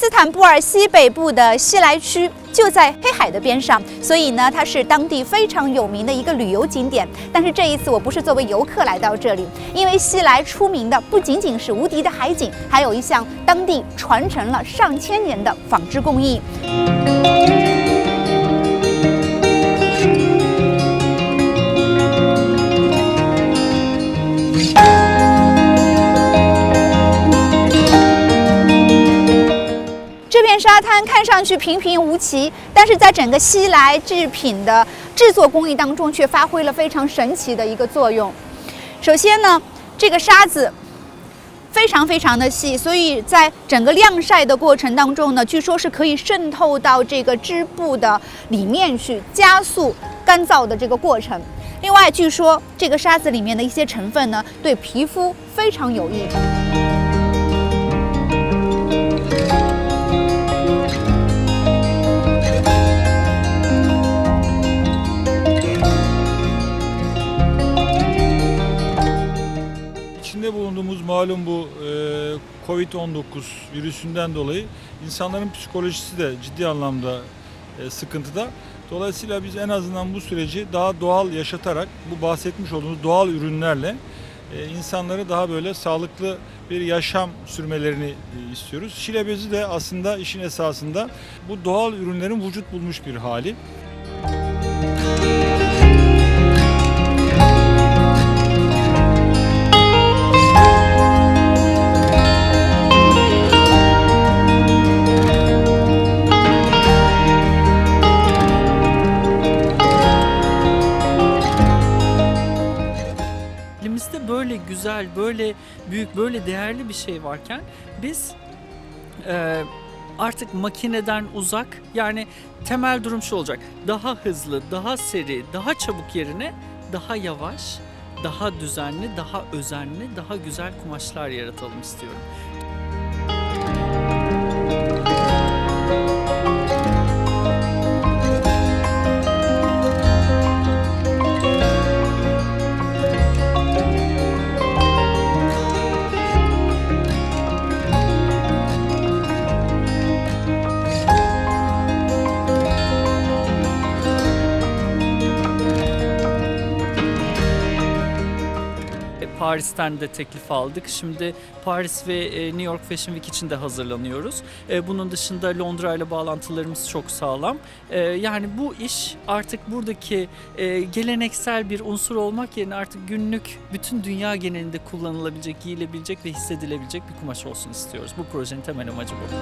斯坦布尔西北部的西来区就在黑海的边上，所以呢，它是当地非常有名的一个旅游景点。但是这一次我不是作为游客来到这里，因为西来出名的不仅仅是无敌的海景，还有一项当地传承了上千年的纺织工艺。这片沙滩看上去平平无奇，但是在整个西来制品的制作工艺当中，却发挥了非常神奇的一个作用。首先呢，这个沙子非常非常的细，所以在整个晾晒的过程当中呢，据说是可以渗透到这个织布的里面去，加速干燥的这个过程。另外，据说这个沙子里面的一些成分呢，对皮肤非常有益。İçinde bulunduğumuz malum bu e, Covid-19 virüsünden dolayı insanların psikolojisi de ciddi anlamda e, sıkıntıda. Dolayısıyla biz en azından bu süreci daha doğal yaşatarak bu bahsetmiş olduğumuz doğal ürünlerle e, insanları daha böyle sağlıklı bir yaşam sürmelerini e, istiyoruz. Şile bezi de aslında işin esasında bu doğal ürünlerin vücut bulmuş bir hali. Elimizde böyle güzel, böyle büyük, böyle değerli bir şey varken biz e, artık makineden uzak yani temel durum şu olacak. Daha hızlı, daha seri, daha çabuk yerine daha yavaş, daha düzenli, daha özenli, daha güzel kumaşlar yaratalım istiyorum. Paris'ten de teklif aldık. Şimdi Paris ve e, New York Fashion Week için de hazırlanıyoruz. E, Bunun dışında Londra ile bağlantılarımız çok sağlam. E, Yani bu iş artık buradaki geleneksel bir unsur olmak yerine artık günlük bütün dünya genelinde kullanılabilecek, giyilebilecek ve hissedilebilecek bir kumaş olsun istiyoruz. Bu projenin temel amacı bu.